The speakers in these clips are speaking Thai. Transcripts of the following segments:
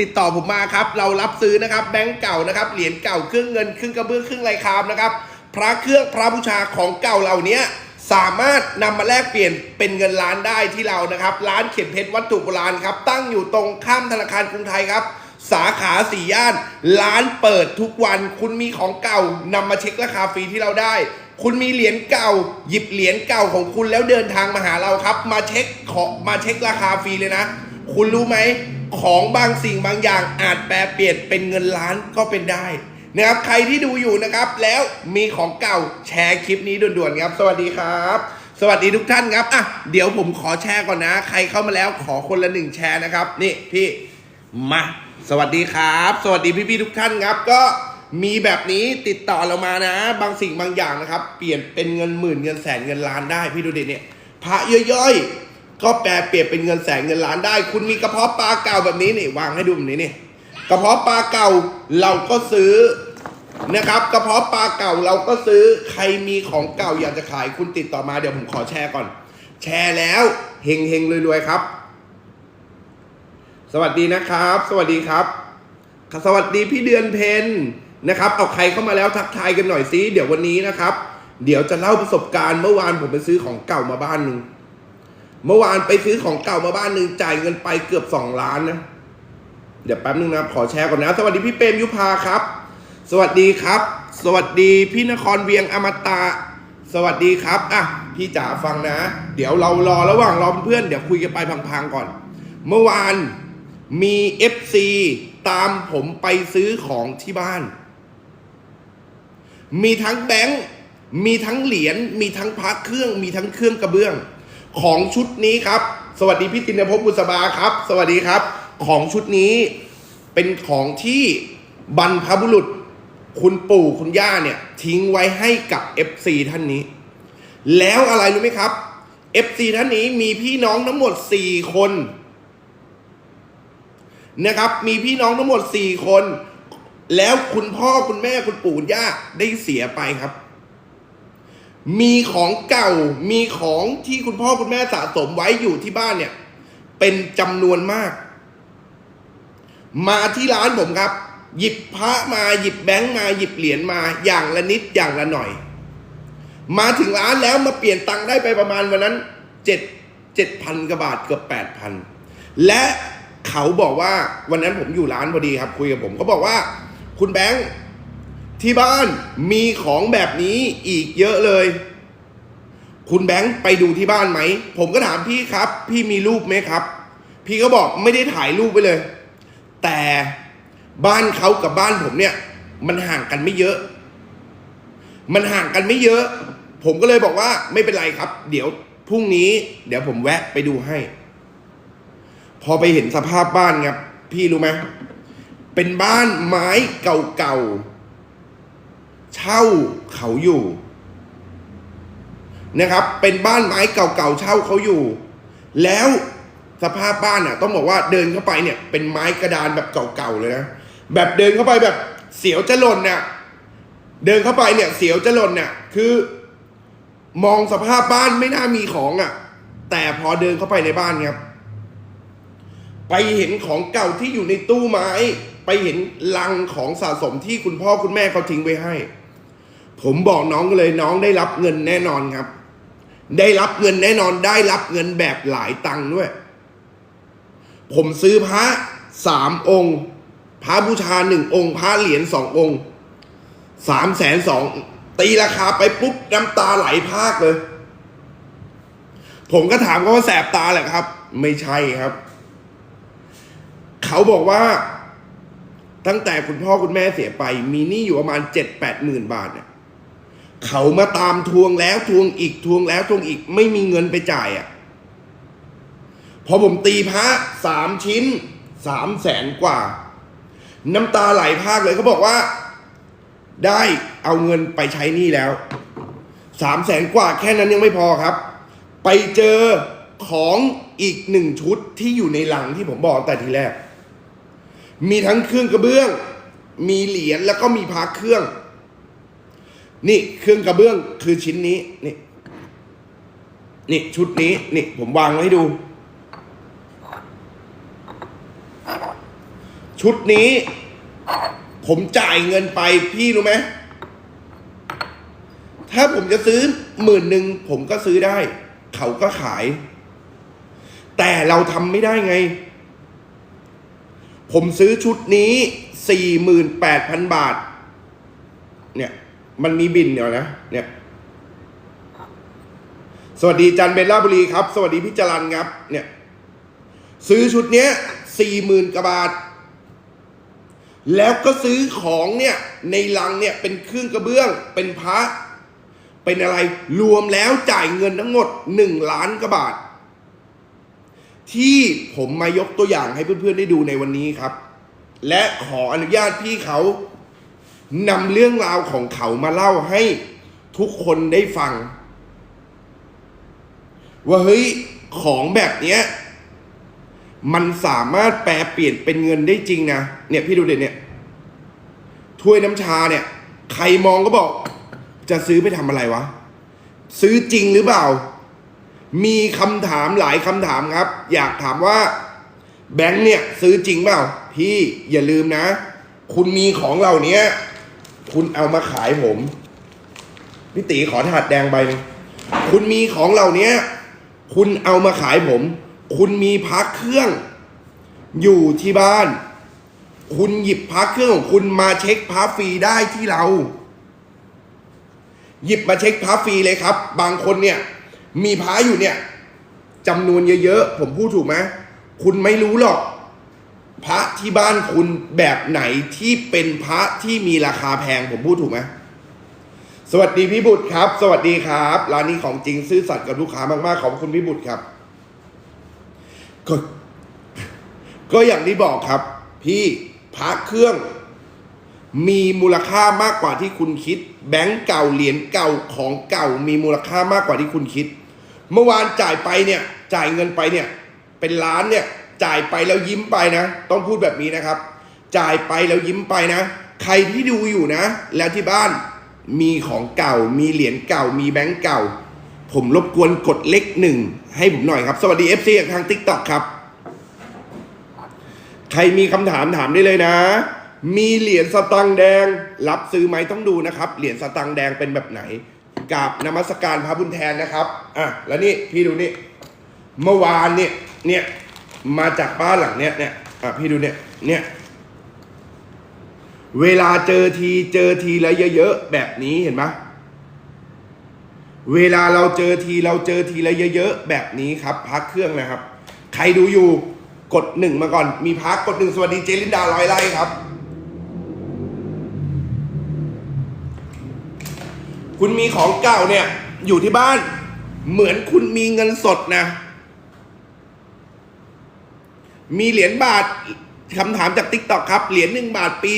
ติดต่อผมมาครับ เรารับซื้อนะครับแบงก์เก่านะครับ เหรียญเก่าเครื่องเงินเครื่องกระเบื้องเครื่องไรคามนะครับ พระเครื่องพระบูชาของเก่าเหล่านี้สามารถนำมาแลกเปลี่ยนเป็นเงินล้านได้ที่เรานะครับ ร้านเขียนเพชรวัตถุโบราณครับ ตั้งอยู่ตรงข้ามธนาคารกรุงไทยครับ สาขาสี่ย่าน ร้านเปิดทุกวัน คุณมีของเก่านำมาเช็คราคาฟรีที่เราได้ คุณมีเหรียญเก่า หยิบเหรียญเก่าของคุณแล้วเดินทางมาหาเราครับ มาเช็คขอมาเช็คราคาฟรีเลยนะ คุณรู้ไหม ของบางสิ่งบางอย่างอาจแปลเปลี่ยนเป็นเงินล้านก็เป็นได้นะครับใครที่ดูอยู่นะครับ แล้วมีของเก่าแชร์คลิปนี้ด่วนๆครับ สวัสดีครับ สวัสดีทุกท่านครับอะเดี๋ยวผมขอแชร์ก่อนนะ ใครเข้ามาแล้วขอคนละหนึ่งแชร์นะครับ นี่พี่มาสวัสดีครับ สวัสดีพี่ๆทุกท่านครับ ก็มีแบบนี้ติดต่อเรามานะ บางสิ่งบางอย่างนะครับ เปลี่ยนเป็นเงินหมื่นเงินแสนเงินล้านได้พี่ดูดิเนี่ยพระย่อยๆ ก็แปลเปลี่ยนเป็นเงินแสนเงินล้านได้ คุณมีกระเพาะปลาเก่าแบบนี้นี่วางให้ดูแบบนี้นี่กระเพาะปลาเก่าเราก็ซื้อนะครับ กระเพาะปลาเก่าเราก็ซื้อใครมีของเก่าอยากจะขายคุณติดต่อมาเดี๋ยวผมขอแชร์ก่อน แชร์แล้วเฮงเฮงรวยๆครับ สวัสดีนะครับ สวัสดีครับ สวัสดีพี่เดือนเพนนะครับเอาใครเข้ามาแล้วทักทายกันหน่อยสิเดี๋ยววันนี้นะครับ เดี๋ยวจะเล่าประสบการณ์เมื่อวานผมไปซื้อของเก่ามาบ้านหนึ่ง เมื่อวานไปซื้อของเก่ามาบ้านหนึ่งจ่ายเงินไปเกือบสองล้านนะ เดี๋ยวแป๊บนึงนะขอแชร์ก่อนนะ สวัสดีพี่เปรมยุพาครับ สวัสดีครับ สวัสดีพี่นครเวียงอมตะ สวัสดีครับอะพี่จ๋าฟังนะ เดี๋ยวเรารอระหว่างรอเพื่อนเดี๋ยวคุยกันไปพังๆก่อน เมื่อวานมี FC ตามผมไปซื้อของที่บ้าน มีทั้งแบงค์มีทั้งเหรียญมีทั้งพักเครื่องมีทั้งเครื่องกระเบื้อง ของชุดนี้ครับ สวัสดีพี่ตินภพบุษบาครับ สวัสดีครับ ของชุดนี้เป็นของที่บรรพบุรุษ คุณปู่คุณย่าเนี่ย ทิ้งไว้ให้กับ FC ท่านนี้ แล้วอะไรรู้ไหมครับ FC ท่านนี้มีพี่น้องทั้งหมด 4 คนนะครับ มีพี่น้องทั้งหมด 4 คน แล้วคุณพ่อคุณแม่คุณปู่คุณย่าได้เสียไปครับ มีของเก่ามีของที่คุณพ่อคุณแม่สะสมไว้อยู่ที่บ้านเนี่ย เป็นจำนวนมาก มาที่ร้านผมครับ หยิบพระมาหยิบแบงค์มาหยิบเหรียญมาอย่างละนิดอย่างละหน่อย มาถึงร้านแล้วมาเปลี่ยนตังค์ได้ไปประมาณวันนั้นเจ็ดเจ็ดพันกว่าบาทเกือบแปดพันและเขาบอกว่าวันนั้นผมอยู่ร้านพอดีครับ คุยกับผมเขาบอกว่า คุณแบงค์ ที่บ้านมีของแบบนี้อีกเยอะเลย คุณแบงค์ไปดูที่บ้านไหม ผมก็ถามพี่ครับ พี่มีรูปไหมครับ พี่ก็บอกไม่ได้ถ่ายรูปไปเลย แต่บ้านเขากับบ้านผมเนี่ย มันห่างกันไม่เยอะ มันห่างกันไม่เยอะ ผมก็เลยบอกว่าไม่เป็นไรครับ เดี๋ยวพรุ่งนี้ เดี๋ยวผมแวะไปดูให้ พอไปเห็นสภาพบ้านครับ พี่รู้ไหมเป็นบ้านไม้เก่าๆ เช่าเขาอยู่นะครับ เป็นบ้านไม้เก่าๆเช่าเขาอยู่ แล้วสภาพบ้านอะ ต้องบอกว่าเดินเข้าไปเนี่ย เป็นไม้กระดานแบบเก่าๆเลยนะแบบเดินเข้าไปแบบเสียวจะหล่นเนี่ยเดินเข้าไปเนี่ย เสียวจะหล่นเนี่ยคือ มองสภาพบ้านไม่น่ามีของอะ แต่พอเดินเข้าไปในบ้านครับไปเห็นของเก่าที่อยู่ในตู้ไม้ ไปเห็นลังของสะสมที่คุณพ่อคุณแม่เขาทิ้งไว้ให้ ผมบอกน้องเลยน้องได้รับเงินแน่นอนครับ ได้รับเงินแน่นอนได้รับเงินแบบหลายตังค์ด้วย ผมซื้อพระสามองค์ พระบูชาหนึ่งองค์พระเหรียญสององค์สามแสนสองตีราคาไปปุ๊บน้ำตาไหลพากเลย ผมก็ถามเขาว่าแสบตาแหละครับ ไม่ใช่ครับ เขาบอกว่าตั้งแต่คุณพ่อคุณแม่เสียไป มีหนี้อยู่ประมาณเจ็ดแปดหมื่นบาทเนี่ย เขามาตามทวงแล้วทวงอีกทวงแล้วทวงอีกไม่มีเงินไปจ่ายอะพอผมตีพระสามชิ้นสามแสนกว่า น้ำตาไหลพากเลยเขาบอกว่า ได้เอาเงินไปใช้หนี้แล้วสามแสนกว่าแค่นั้นยังไม่พอครับ ไปเจอของอีกหนึ่งชุดที่อยู่ในหลังที่ผมบอกแต่ทีแรก มีทั้งเครื่องกระเบื้อง มีเหรียญแล้วก็มีพาเครื่อง นี่เครื่องกระเบื้องคือชิ้นนี้นี่นี่ชุดนี้นี่ผมวางไว้ให้ดู ชุดนี้ ผมจ่ายเงินไปพี่รู้ไหมถ้าผมจะซื้อหมื่นหนึ่งผมก็ซื้อได้ เขาก็ขาย แต่เราทำไม่ได้ไง ผมซื้อชุดนี้สี่หมื่นแปดพันบาท เนี่ย มันมีบินเดี๋ยวนะ เนี่ย สวัสดีจันเบลล่าบุรีครับ สวัสดีพี่จรันครับ เนี่ย ซื้อชุดเนี้ยสี่หมื่นกว่าบาท แล้วก็ซื้อของเนี่ย ในลังเนี่ยเป็นเครื่องกระเบื้อง เป็นพระ เป็นอะไร รวมแล้วจ่ายเงินทั้งหมดหนึ่งล้านกว่าบาท ที่ผมมายกตัวอย่างให้เพื่อนๆได้ดูในวันนี้ครับ และขออนุญาตพี่เขา นำเรื่องราวของเขามาเล่าให้ทุกคนได้ฟัง ว่าเฮ้ยของแบบเนี้ยมันสามารถแปลเปลี่ยนเป็นเงินได้จริงนะเนี่ยพี่ดูเด็ดเนี่ยถ้วยน้ำชาเนี่ย ใครมองก็บอก จะซื้อไปทำอะไรวะ ซื้อจริงหรือเปล่า มีคำถามหลายคำถามครับ อยากถามว่า แบงค์เนี่ย ซื้อจริงเปล่า พี่อย่าลืมนะ คุณมีของเหล่านี้ คุณเอามาขายผมพี่ตีขอถาดแดงใบหนึงคุณมีของเหล่านี้คุณเอามาขายผม คุณมีพักเครื่อง อยู่ที่บ้าน คุณหยิบพักเครื่องของคุณมาเช็คพักฟรีได้ที่เรา หยิบมาเช็คพระฟรีเลยครับ บางคนเนี่ย มีพระอยู่เนี่ยจำนวนเยอะๆผมพูดถูกไหมคุณไม่รู้หรอก พระที่บ้านคุณแบบไหนที่เป็นพระที่มีราคาแพงผมพูดถูกไหมสวัสดีพี่บุตรครับ สวัสดีครับร้านนี้ของจริงซื่อสัตย์กับลูกค้ามากๆขอบคุณพี่บุตรครับ ก็ก็อย่างที่บอกครับ พี่พระเครื่อง มีมูลค่ามากกว่าที่คุณคิด แบงก์เก่าเหรียญเก่าของเก่า มีมูลค่ามากกว่าที่คุณคิด เมื่อวานจ่ายไปเนี่ย จ่ายเงินไปเนี่ย เป็นล้านเนี่ย จ่ายไปแล้วยิ้มไปนะ ต้องพูดแบบนี้นะครับ จ่ายไปแล้วยิ้มไปนะ ใครที่ดูอยู่นะ แล้วที่บ้านมีของเก่า มีเหรียญเก่า มีแบงก์เก่า ผมรบกวนกดเลขหนึ่งให้ผมหน่อยครับ สวัสดี FC จากทาง TikTok ครับ ใครมีคำถามถามได้เลยนะ มีเหรียญสตังแดง รับซื้อไหมต้องดูนะครับ เหรียญสตังแดงเป็นแบบไหนกับนมัสการพระบุญแทนนะครับ อะ แล้วนี่พี่ดูนี่ เมื่อวานเนี่ย เนี่ย มาจากบ้านหลังเนี้ยเนี่ยอะพี่ดูเนี่ยเนี่ยเวลาเจอทีเจอทีแล้วเยอะๆแบบนี้เห็นไหมเวลาเราเจอทีเราเจอทีละเยอะๆแบบนี้ครับ พักเครื่องนะครับ ใครดูอยู่กดหนึ่งมาก่อน มีพักกดหนึ่งสวัสดีเจลินดาร้อยไล่ครับ คุณมีของเก่าเนี่ยอยู่ที่บ้าน เหมือนคุณมีเงินสดนะ มีเหรียญบาทคำถามจากติ๊กต็อกครับ เหรียญหนึ่งบาทปี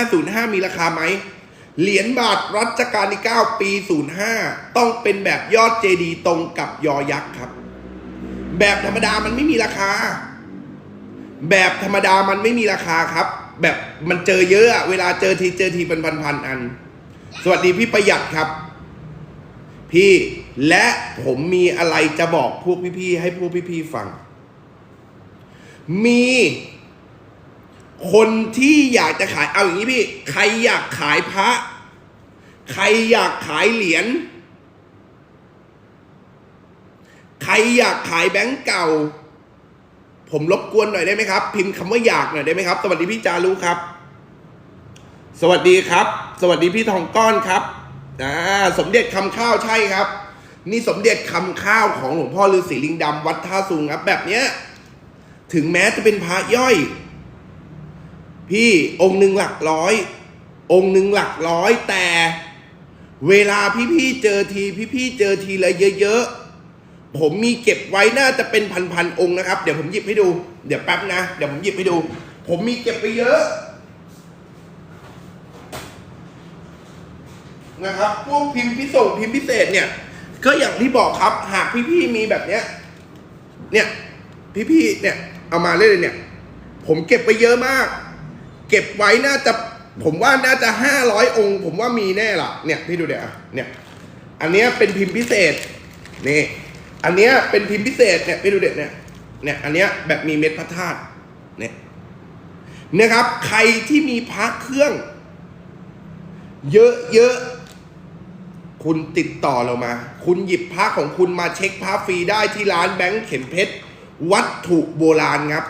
2505 มีราคาไหม เหรียญบาทรัชกาลที่ 9 ปี 05 ต้องเป็นแบบยอดเจดีย์ตรงกับยอยักษ์ครับ แบบธรรมดามันไม่มีราคา แบบธรรมดามันไม่มีราคาครับ แบบมันเจอเยอะอะ เวลาเจอทีเจอทีเป็นพันๆอัน สวัสดีพี่ประหยัดครับ พี่และผมมีอะไรจะบอกพวกพี่ๆให้พวกพี่ๆฟัง มีคนที่อยากจะขายเอาอย่างนี้พี่ ใครอยากขายพระ ใครอยากขายเหรียญใครอยากขายแบงก์เก่า ผมรบกวนหน่อยได้ไหมครับ พิมพ์คำว่าอยากหน่อยได้ไหมครับ สวัสดีพี่จารุครับ สวัสดีครับ สวัสดีพี่ทองก้อนครับอ่าสมเด็จคำข้าวใช่ครับ นี่สมเด็จคำข้าวของหลวงพ่อฤาษีลิงดำวัดท่าสุงครับ แบบเนี้ย ถึงแม้จะเป็นพระย่อย พี่องค์หนึ่งหลักร้อย องค์หนึ่งหลักร้อยแต่ เวลาพี่ๆเจอทีพี่ๆเจอทีละเยอะๆผมมีเก็บไว้น่าจะเป็นพันๆองค์นะครับ เดี๋ยวผมหยิบให้ดู เดี๋ยวแป๊บนะเดี๋ยวผมหยิบให้ดู ผมมีเก็บไปเยอะนะครับพวกพิมพ์พิส่งพิมพ์พิเศษเนี่ย ก็อย่างที่บอกครับหากพี่ๆมีแบบเนี้ยเนี่ย พี่ๆเนี่ย เอามาเล่นเนี่ย ผมเก็บไปเยอะมาก เก็บไว้น่าจะ ผมว่าน่าจะห้าร้อยองค์ ผมว่ามีแน่ละเนี่ยพี่ดูเดี๋ยวเนี่ย อันเนี้ยเป็นพิมพ์พิเศษนี่อันเนี้ยเป็นพิมพ์พิเศษเนี่ยพี่ดูเด็ดเนี่ยเนี่ย อันเนี้ยแบบมีเม็ดพระธาตุเนี่ยนะครับ ใครที่มีพระเครื่อง เยอะๆคุณติดต่อเรามา คุณหยิบพระของคุณมาเช็คพระฟรีได้ที่ร้านแบงค์เข็มเพชร วัตถุโบราณครับ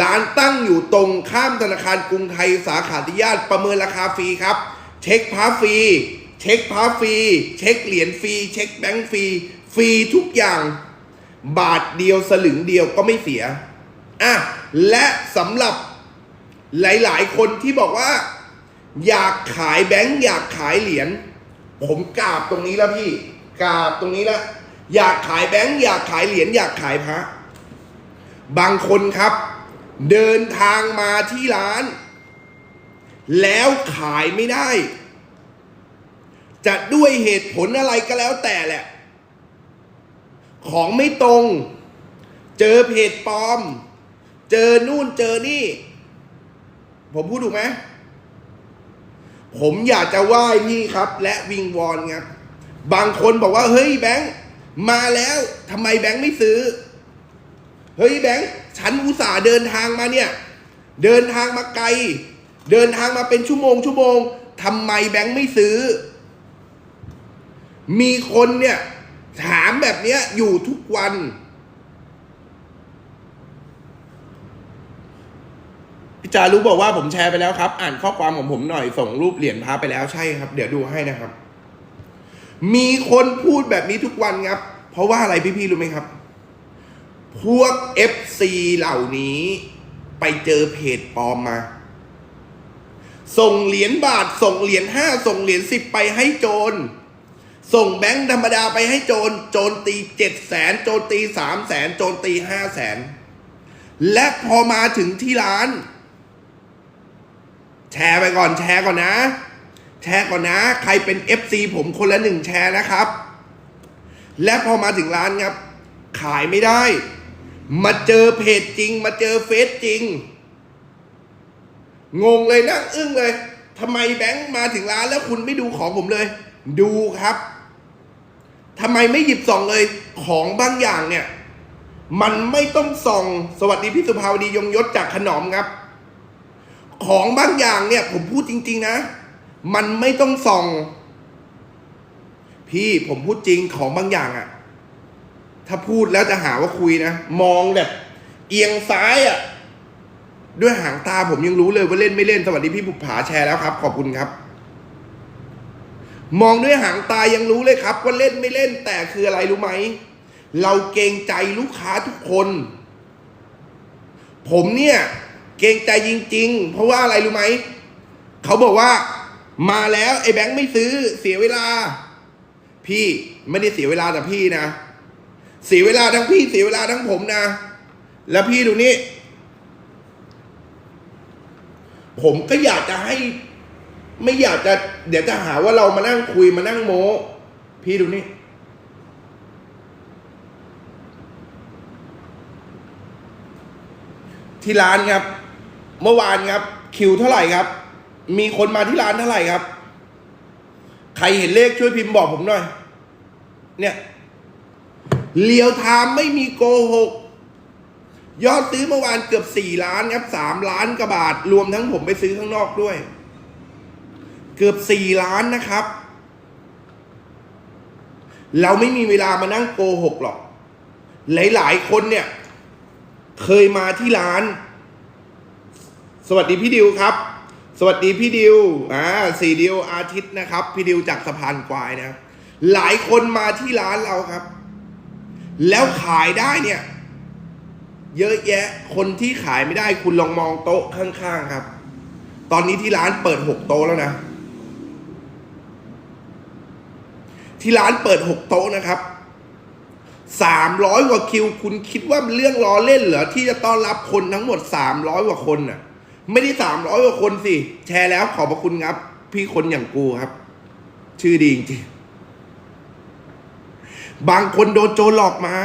ร้านตั้งอยู่ตรงข้ามธนาคารกรุงไทยสาขาธิยาตประเมินราคาฟรีครับ เช็คพระฟรี เช็คพระฟรี เช็คเหรียญฟรี เช็คแบงค์ฟรี ฟรีทุกอย่าง บาทเดียวสลึงเดียวก็ไม่เสีย อะ และสำหรับหลาย ๆ คนที่บอกว่า อยากขายแบงค์อยากขายเหรียญผมกราบตรงนี้แล้วพี่กราบตรงนี้แล้วอยากขายแบงค์อยากขายเหรียญอยากขายพระ บางคนครับ เดินทางมาที่ร้าน แล้วขายไม่ได้ จะด้วยเหตุผลอะไรก็แล้วแต่แหละ ของไม่ตรง เจอเพจปลอม เจอนู่นเจอนี่ ผมพูดถูกไหมผมอยากจะไหว้พี่ครับ และวิงวอนครับบางคนบอกว่าเฮ้ยแบงค์มาแล้วทำไมแบงค์ไม่ซื้อ เฮ้ยแบงค์ฉันอุตส่าห์เดินทางมาเนี่ย เดินทางมาไกล เดินทางมาเป็นชั่วโมงชั่วโมงทำไมแบงค์ไม่ซื้อ มีคนเนี่ยถามแบบเนี้ยอยู่ทุกวัน พี่จารู้บอกว่าผมแชร์ไปแล้วครับ อ่านข้อความของผมหน่อยส่งรูปเหรียญพระไปแล้วใช่ครับ เดี๋ยวดูให้นะครับ มีคนพูดแบบนี้ทุกวันครับ เพราะว่าอะไรพี่ๆรู้ไหมครับ พวก FC เหล่านี้ไปเจอเพจปลอมมา ส่งเหรียญบาท ส่งเหรียญห้าส่งเหรียญสิบไปให้โจร ส่งแบงค์ธรรมดาไปให้โจร โจรตีเจ็ดแสนโจรตีสามแสนโจรตีห้าแสนและพอมาถึงที่ร้าน แชร์ไปก่อนแชร์ก่อนนะ แชร์ก่อนนะ ใครเป็น FC ผมคนละหนึ่งแชร์นะครับ และพอมาถึงร้านครับ ขายไม่ได้ มาเจอเพจจริง มาเจอเฟซจริง งงเลยนั่งอึ้งเลยทำไมแบงค์มาถึงร้านแล้วคุณไม่ดูของผมเลย ดูครับทำไมไม่หยิบส่องเลยของบางอย่างเนี่ย มันไม่ต้องส่อง สวัสดีพี่สุภาวดียงยศจากขนอมครับ ของบางอย่างเนี่ย ผมพูดจริง ๆ นะ มันไม่ต้องส่อง พี่ผมพูดจริงของบางอย่างอะ ถ้าพูดแล้วจะหาว่าคุยนะ มองแบบ เอียงซ้ายอะด้วยหางตาผมยังรู้เลยว่าเล่นไม่เล่น สวัสดีพี่บุปผาแชร์แล้วครับ ขอบคุณครับ มองด้วยหางตายังรู้เลยครับ ว่าเล่นไม่เล่น แต่คืออะไรรู้ไหม เราเกรงใจลูกค้าทุกคน ผมเนี่ย เกรงใจจริง ๆ เพราะว่าอะไรรู้ไหม เขาบอกว่า มาแล้วไอ้แบงค์ไม่ซื้อเสียเวลา พี่ไม่ได้เสียเวลาแต่พี่นะ เสียเวลาทั้งพี่เสียเวลาทั้งผมนะ แล้วพี่ดูนี่ ผมก็อยากจะให้ ไม่อยากจะ เดี๋ยวจะหาว่าเรามานั่งคุยมานั่งโม้พี่ดูนี่ที่ร้านครับ เมื่อวานครับ คิวเท่าไหร่ครับ มีคนมาที่ร้านเท่าไหร่ครับ ใครเห็นเลขช่วยพิมพ์บอกผมหน่อย เนี่ย เลียวไทม์ไม่มีโกหก ยอดซื้อเมื่อวานเกือบสี่ล้านครับสามล้านกว่าบาท รวมทั้งผมไปซื้อข้างนอกด้วย เกือบสี่ล้านนะครับ เราไม่มีเวลามานั่งโกหกหรอก หลายๆคนเนี่ย เคยมาที่ร้าน สวัสดีพี่ดิวครับ สวัสดีพี่ดิวอ่าสี่ดิวอาทิตย์นะครับ พี่ดิวจากสะพานควายนะ หลายคนมาที่ร้านเราครับ แล้วขายได้เนี่ย เยอะแยะ คนที่ขายไม่ได้คุณลองมองโต๊ะข้างๆครับ ตอนนี้ที่ร้านเปิดหกโต๊ะแล้วนะ ที่ร้านเปิดหกโต๊ะนะครับสามร้อยกว่าคิว คุณคิดว่ามันเรื่องล้อเล่นเหรอที่จะต้อนรับคนทั้งหมดสามร้อยกว่าคนน่ะ ไม่ได้สามร้อยกว่าคนสิ แชร์แล้วขอบพระคุณครับ พี่คนอย่างกูครับ ชื่อดีจริง บางคนโดนโจรหลอกมา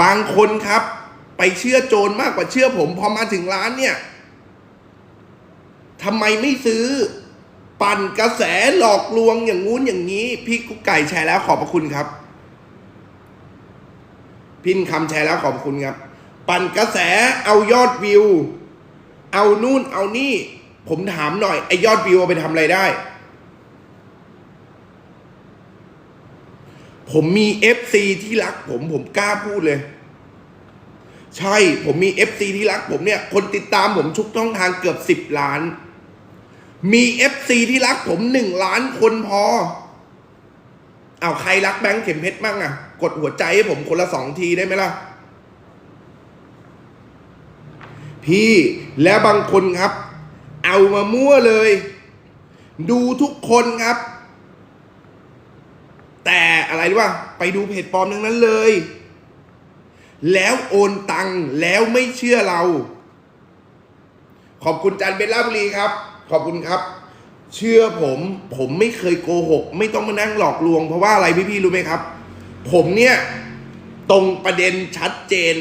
บางคนครับ ไปเชื่อโจรมากกว่าเชื่อผม พอมาถึงร้านเนี่ยทำไมไม่ซื้อ ปั่นกระแสหลอกลวงอย่างงู้นอย่างนี้ พี่กุ๊กไก่แชร์แล้วขอบพระคุณครับ พินคำแชร์แล้วขอบคุณครับ ปั่นกระแสเอายอดวิว เอานู่นเอานี่ ผมถามหน่อยไอยอดวิวเอาไปทำอะไรได้ ผมมี FC ที่รักผมผมกล้าพูดเลย ใช่ผมมี FC ที่รักผมเนี่ย คนติดตามผมทุกช่องทางเกือบสิบล้าน มี FC ที่รักผมหนึ่งล้านคนพอเอาใครรักแบงค์เข็มเพชรบ้างอะกดหัวใจให้ผมคนละสองทีได้ไหมล่ะ พี่แล้วบางคนครับ เอามามั่วเลย ดูทุกคนครับ แต่อะไรรู้ป่ะไปดูเพจปลอมทั้งนั้นเลย แล้วโอนตังค์แล้วไม่เชื่อเรา ขอบคุณจันเบลล่าบุรีครับ ขอบคุณครับ เชื่อผม ผมไม่เคยโกหก ไม่ต้องมานั่งหลอกลวง เพราะว่าอะไรพี่ๆรู้ไหมครับ ผมเนี่ย ตรงประเด็นชัดเจน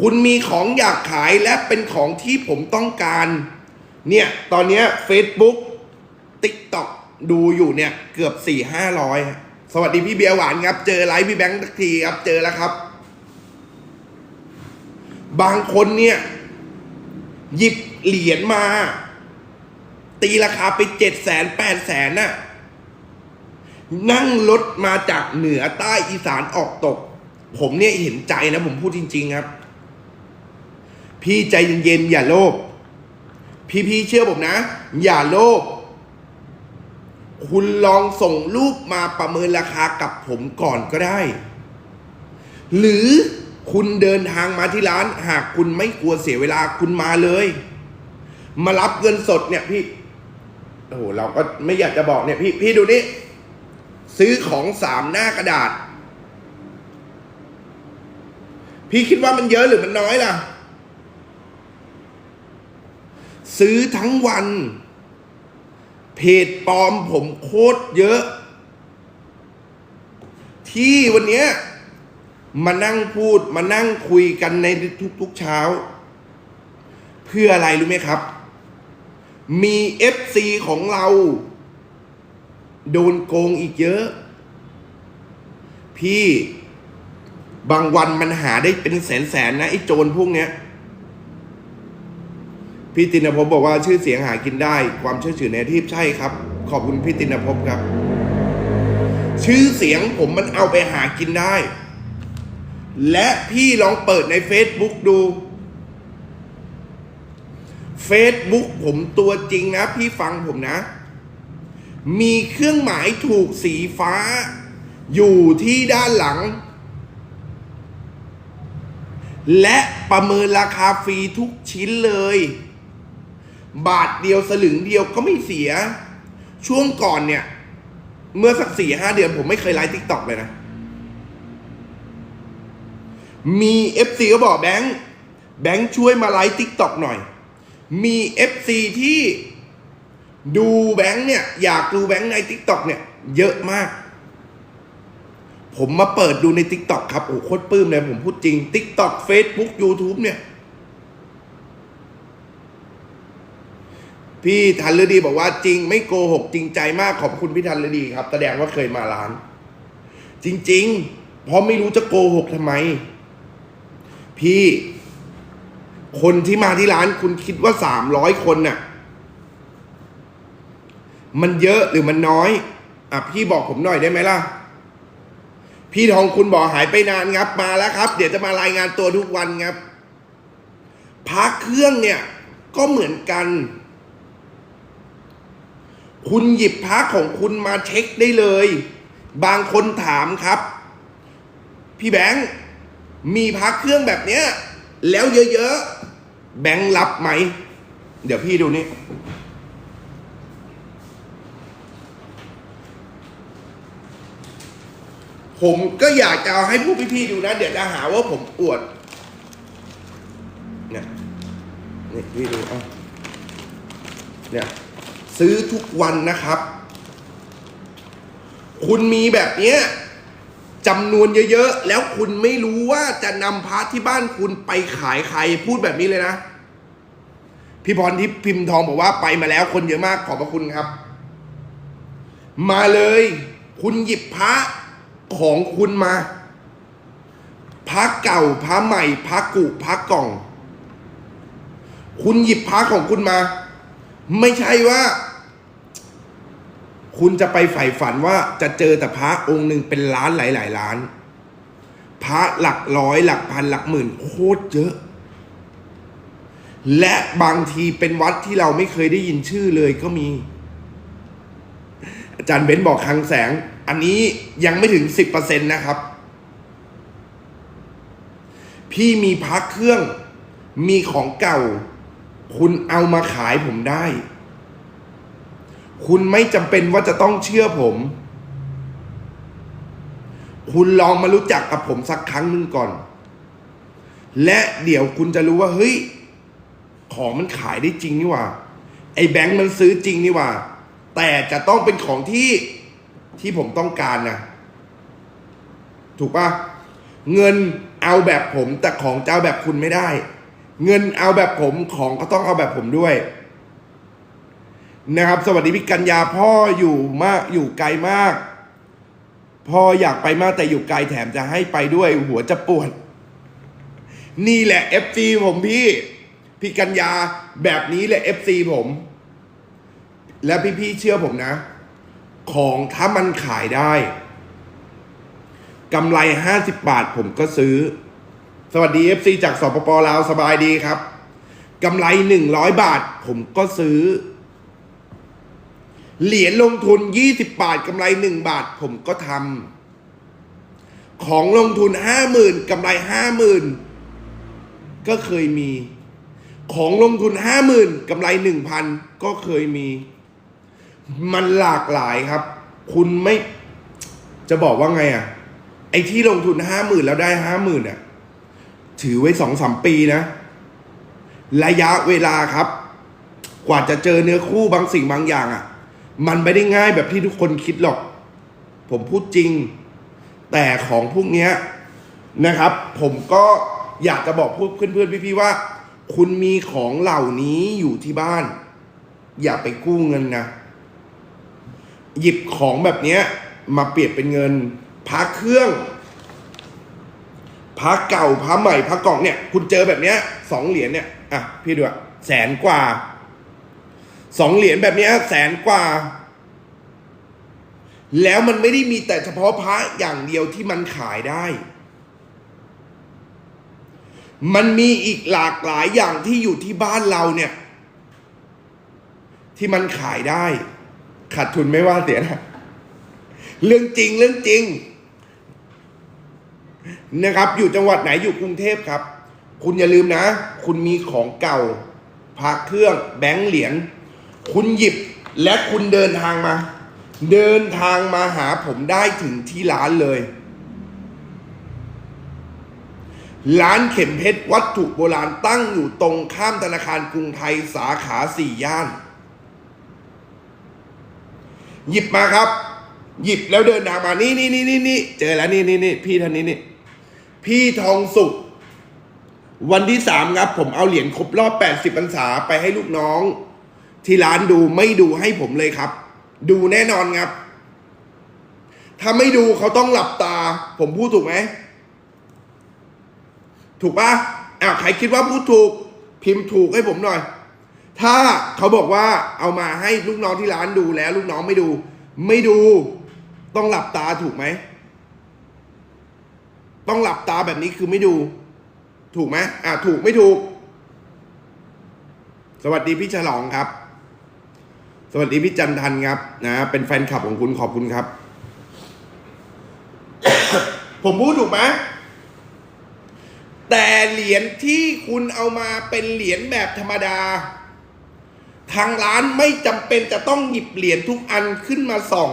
คุณมีของอยากขายและเป็นของที่ผมต้องการ เนี่ย ตอนนี้ Facebook TikTok ดูอยู่เนี่ยเกือบสี่ห้าร้อยสวัสดีพี่เบียร์หวานครับ เจอไลฟ์พี่แบงค์ทักทีครับ เจอแล้วครับ บางคนเนี่ย หยิบเหรียญมา ตีราคาไปเจ็ดแสนแปดแสนน่ะ นั่งรถมาจากเหนือใต้อีสานออกตก ผมเนี่ยเห็นใจนะ ผมพูดจริง ๆ ครับ พี่ใจเย็นๆอย่าโลภพี่พี่ๆเชื่อผมนะ อย่าโลภ คุณลองส่งรูปมาประเมินราคากับผมก่อนก็ได้ หรือคุณเดินทางมาที่ร้าน หากคุณไม่กลัวเสียเวลาคุณมาเลย มารับเงินสดเนี่ยพี่โอ้โหเราก็ไม่อยากจะบอกเนี่ยพี่พี่ดูนี่ซื้อของสามหน้ากระดาษ พี่คิดว่ามันเยอะหรือมันน้อยล่ะ ซื้อทั้งวัน เพจปลอมผมโคตรเยอะ ที่วันเนี้ยมานั่งพูดมานั่งคุยกันในทุกๆเช้า เพื่ออะไรรู้ไหมครับ มี FC ของเรา โดนโกงอีกเยอะ พี่บางวันมันหาได้เป็นแสนๆนะไอ้โจรพวกเนี้ย พี่ตินภพบอกว่าชื่อเสียงหากินได้ ความเชื่อถือในอาชีพใช่ครับ ขอบคุณพี่ตินภพครับ ชื่อเสียงผมมันเอาไปหากินได้ และพี่ลองเปิดใน Facebook ดู Facebook ผมตัวจริงนะ พี่ฟังผมนะ มีเครื่องหมายถูกสีฟ้า อยู่ที่ด้านหลัง และประเมินราคาฟรีทุกชิ้นเลย บาทเดียวสลึงเดียวก็ไม่เสีย ช่วงก่อนเนี่ย เมื่อสักสี่ห้าเดือนผมไม่เคยไลฟ์ทิกตอกเลยนะ มีเอฟซีก็บอกแบงค์แบงค์ช่วยมาไลฟ์ทิกตอกหน่อย มีเอฟซีที่ดูแบงค์เนี่ย อยากดูแบงค์ในทิกตอกเนี่ย เยอะมาก ผมมาเปิดดูใน t ิ k t o k ครับโอ้โคตรปลื้มเลยผมพูดจริง t ิ k t o k Facebook YouTube เนี่ย พี่ทันฤดีบอกว่าจริง ไม่โกหกจริงใจมากขอบคุณพี่ทันฤดีครับ แสดงว่าเคยมาร้าน จริง ๆ เพราะไม่รู้จะโกหกทำไม พี่ คนที่มาที่ร้านคุณคิดว่าสามร้อยคนน่ะ มันเยอะหรือมันน้อย อะพี่บอกผมหน่อยได้ไหมล่ะ พี่ทองคุณบอกหายไปนานครับมาแล้วครับ เดี๋ยวจะมารายงานตัวทุกวันครับพักเครื่องเนี่ย ก็เหมือนกัน คุณหยิบพักของคุณมาเช็คได้เลย บางคนถามครับ พี่แบงค์มีพักเครื่องแบบเนี้ย แล้วเยอะๆ แบงค์รับไหม เดี๋ยวพี่ดูนี่ผมก็อยากจะเอาให้ผู้พี่ๆดูนะ เดี๋ยวจะหาว่าผมอวดเนี่ยนี่พี่ดูเอาเนี่ย ซื้อทุกวันนะครับ คุณมีแบบเนี้ยจำนวนเยอะๆ แล้วคุณไม่รู้ว่าจะนำพาร์ทที่บ้านคุณไปขายใครพูดแบบนี้เลยนะ พี่พรทิพย์พิมพ์ทองบอกว่าไปมาแล้วคนเยอะมากขอบพระคุณครับ มาเลย คุณหยิบพระของคุณมาพระเก่าพระใหม่พระกุพระกล่อง คุณหยิบพระของคุณมา ไม่ใช่ว่า คุณจะไปใฝ่ฝันว่าจะเจอแต่พระองค์หนึ่งเป็นล้านหลาย ๆ ล้าน พระหลักร้อยหลักพันหลักหมื่นโคตรเยอะ และบางทีเป็นวัดที่เราไม่เคยได้ยินชื่อเลยก็มี อาจารย์เบนซ์บอกคลังแสง อันนี้ยังไม่ถึงสิบเปอร์เซ็นต์นะครับ พี่มีพักเครื่องมีของเก่า คุณเอามาขายผมได้ คุณไม่จำเป็นว่าจะต้องเชื่อผม คุณลองมารู้จักกับผมสักครั้งหนึ่งก่อน และเดี๋ยวคุณจะรู้ว่า เฮ้ย ของมันขายได้จริงนี่ว่า ไอ้แบงค์มันซื้อจริงนี่ว่า แต่จะต้องเป็นของที่ที่ผมต้องการนะ ถูกปะเงินเอาแบบผมแต่ของจะเอาแบบคุณไม่ได้ เงินเอาแบบผมของก็ต้องเอาแบบผมด้วย นะครับ สวัสดีพี่กัญญาพ่ออยู่มากอยู่ไกลมาก พ่ออยากไปมากแต่อยู่ไกลแถมจะให้ไปด้วยหัวจะปวด นี่แหละ FC ผมพี่ พี่กัญญาแบบนี้แหละ FC ผม และพี่ๆเชื่อผมนะ ของถ้ามันขายได้กำไรห้าสิบบาทผมก็ซื้อ สวัสดี FC จากสปปลาวสบายดีครับกำไรหนึ่งร้อยบาทผมก็ซื้อ เหรียญลงทุนยี่สิบบาทกำไรหนึ่งบาทผมก็ทำของลงทุนห้าหมื่นกำไรห้าหมื่นก็เคยมี ของลงทุนห้าหมื่นกำไรหนึ่งพันก็เคยมี มันหลากหลายครับ คุณไม่จะบอกว่าไงอะ ไอ้ที่ลงทุนห้าหมื่นแล้วได้ห้าหมื่นอะถือไว้สองสามปีนะ ระยะเวลาครับ กว่าจะเจอเนื้อคู่บางสิ่งบางอย่างอะ มันไม่ได้ง่ายแบบที่ทุกคนคิดหรอก ผมพูดจริง แต่ของพวกนี้นะครับ ผมก็อยากจะบอกพวกเพื่อนๆพี่ๆว่า คุณมีของเหล่านี้อยู่ที่บ้าน อย่าไปกู้เงินนะ หยิบของแบบนี้มาเปรียบเป็นเงินพักเครื่องพักเก่าพักใหม่พักกล่องเนี่ย คุณเจอแบบเนี้ยสองเหรียญเนี่ย อะ พี่ดูอะแสนกว่า สองเหรียญแบบนี้แสนกว่า แล้วมันไม่ได้มีแต่เฉพาะพระอย่างเดียวที่มันขายได้ มันมีอีกหลากหลายอย่างที่อยู่ที่บ้านเราเนี่ย ที่มันขายได้ ขาดทุนไม่ว่าเสียนะ เรื่องจริงเรื่องจริง นะครับ อยู่จังหวัดไหนอยู่กรุงเทพครับ คุณอย่าลืมนะ คุณมีของเก่าพระเครื่องแบงค์เหรียญ คุณหยิบและคุณเดินทางมา เดินทางมาหาผมได้ถึงที่ร้านเลย ร้านเข็มเพชรวัตถุโบราณตั้งอยู่ตรงข้ามธนาคารกรุงไทยสาขาสี่ย่าน หยิบมาครับ หยิบแล้วเดินทางมานี่นี่นี่นี่นี่เจอแล้วนี่นี่นี่พี่ท่านนี้นี่พี่ทองสุขวันที่สามครับ ผมเอาเหรียญครบรอบแปดสิบพรรษาไปให้ลูกน้อง ที่ร้านดูไม่ดูให้ผมเลยครับ ดูแน่นอนครับ ถ้าไม่ดูเขาต้องหลับตา ผมพูดถูกไหม ถูกปะอ้าวใครคิดว่าพูดถูก พิมพ์ถูกให้ผมหน่อย ถ้าเขาบอกว่าเอามาให้ลูกน้องที่ร้านดูแล้ว ลูกน้องไม่ดู ไม่ดู ต้องหลับตาถูกไหม ต้องหลับตาแบบนี้คือไม่ดู ถูกไหมอ่าถูกไม่ถูกสวัสดีพี่ฉลองครับ สวัสดีพี่จันทันครับนะเป็นแฟนคลับของคุณขอบคุณครับ ผมพูดถูกไหมแต่เหรียญที่คุณเอามาเป็นเหรียญแบบธรรมดา ทางร้านไม่จำเป็นจะต้องหยิบเหรียญทุกอันขึ้นมาส่อง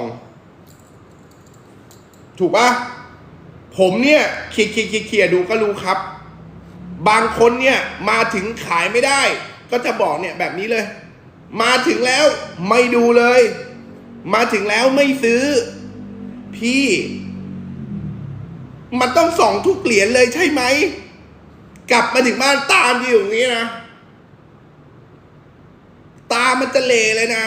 ถูกปะผมเนี่ยเคียเคียเคลียร์เคลียดูก็รู้ครับ บางคนเนี่ยมาถึงขายไม่ได้ ก็จะบอกเนี่ยแบบนี้เลย มาถึงแล้วไม่ดูเลย มาถึงแล้วไม่ซื้อ พี่ มันต้องส่องทุกเหรียญเลยใช่ไหม กลับมาถึงบ้านตามอยู่อย่างนี้นะ ตามันจะเลเลยนะ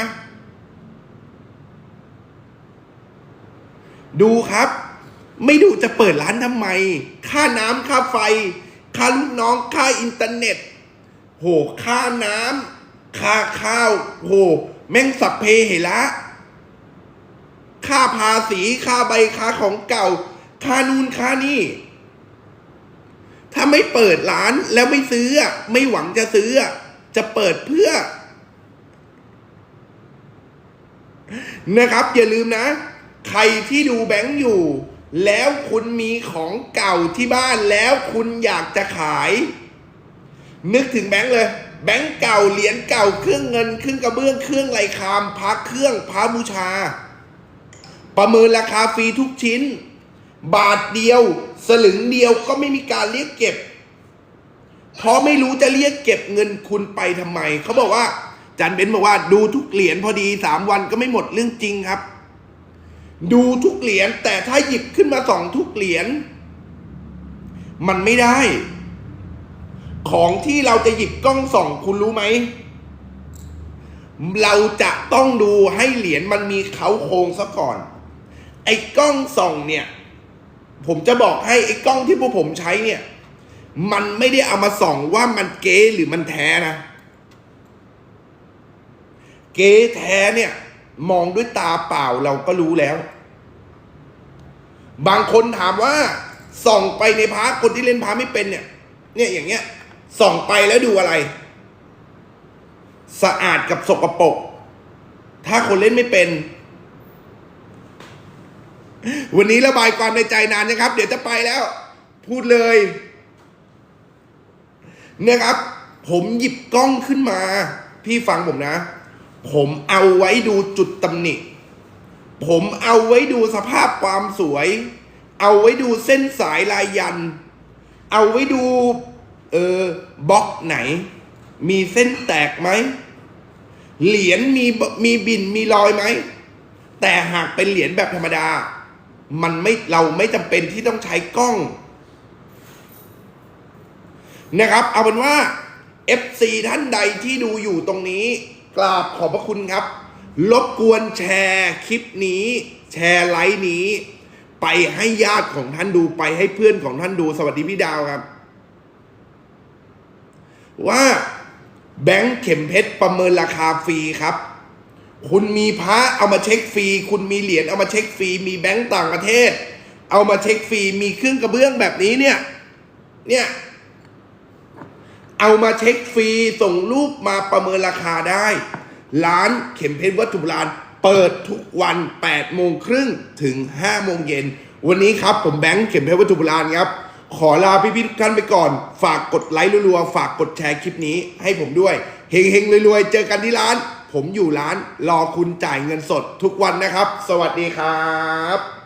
ดูครับ ไม่ดูจะเปิดร้านทำไม ค่าน้ำค่าไฟ ค่าลูกน้องค่าอินเทอร์เน็ต โห ค่าน้ำ ค่าข้าวโหแม่งสัพเพเหระค่าภาษีค่าใบค่าของเก่า ค่านู่นค่านี่ ถ้าไม่เปิดร้านแล้วไม่ซื้อ ไม่หวังจะซื้อ จะเปิดเพื่อ นะครับ อย่าลืมนะ ใครที่ดูแบงค์อยู่ แล้วคุณมีของเก่าที่บ้านแล้วคุณอยากจะขาย นึกถึงแบงค์เลย แบงค์เก่าเหรียญเก่าเครื่องเงินเครื่องกระเบื้องเครื่องไหลคามพักเครื่องพระบูชา ประเมินราคาฟรีทุกชิ้น บาทเดียว สลึงเดียวก็ไม่มีการเรียกเก็บ เพราะไม่รู้จะเรียกเก็บเงินคุณไปทำไม เขาบอกว่าจันเบนบอกว่าดูทุกเหรียญพอดีสามวันก็ไม่หมดเรื่องจริงครับ ดูทุกเหรียญแต่ถ้าหยิบขึ้นมาสองทุกเหรียญมันไม่ได้ ของที่เราจะหยิบกล้องส่องคุณรู้ไหม เราจะต้องดูให้เหรียญมันมีเขาโครงซะก่อน ไอ้กล้องส่องเนี่ย ผมจะบอกให้ไอ้กล้องที่พวกผมใช้เนี่ย มันไม่ได้เอามาส่องว่ามันเก๊หรือมันแท้นะ เก๊แท้เนี่ย มองด้วยตาเปล่าเราก็รู้แล้ว บางคนถามว่าส่องไปในพาคนที่เล่นพาไม่เป็นเนี่ย เนี่ยอย่างเงี้ย ส่องไปแล้วดูอะไร สะอาดกับสกปรก ถ้าคนเล่นไม่เป็น วันนี้ระบายความในใจนานนะครับ เดี๋ยวจะไปแล้ว พูดเลย เนี่ยครับ ผมหยิบกล้องขึ้นมา พี่ฟังผมนะ ผมเอาไว้ดูจุดตำหนิ ผมเอาไว้ดูสภาพความสวย เอาไว้ดูเส้นสายลายยัน เอาไว้ดู ออบล็อกไหน มีเส้นแตกไหม เหรียญมีมีบินมีรอยไหม แต่หากเป็นเหรียญแบบธรรมดา มันไม่เราไม่จำเป็นที่ต้องใช้กล้อง นะครับ เอาเป็นว่า FC ท่านใดที่ดูอยู่ตรงนี้ กราบขอบพระคุณครับ รบกวนแชร์คลิปนี้ แชร์ไลฟ์นี้ ไปให้ญาติของท่านดูไปให้เพื่อนของท่านดู สวัสดีพี่ดาวครับ ว่าแบงค์เข็มเพชรประเมินราคาฟรีครับ คุณมีพระเอามาเช็คฟรี คุณมีเหรียญเอามาเช็คฟรี มีแบงค์ต่างประเทศ เอามาเช็คฟรี มีเครื่องกระเบื้องแบบนี้เนี่ย เนี่ย เอามาเช็คฟรี ส่งรูปมาประเมินราคาได้ ร้านเข็มเพชรวัตถุโบราณเปิดทุกวัน8โมงครึ่งถึง5โมงเย็น วันนี้ครับผมแบงค์เข็มเพชรวัตถุโบราณครับ ขอลาพี่ๆทุกท่านไปก่อน ฝากกดไลค์รัวๆ ฝากกดแชร์คลิปนี้ให้ผมด้วย เฮงๆรวยๆ เจอกันที่ร้าน ผมอยู่ร้านรอคุณจ่ายเงินสดทุกวันนะครับ สวัสดีครับ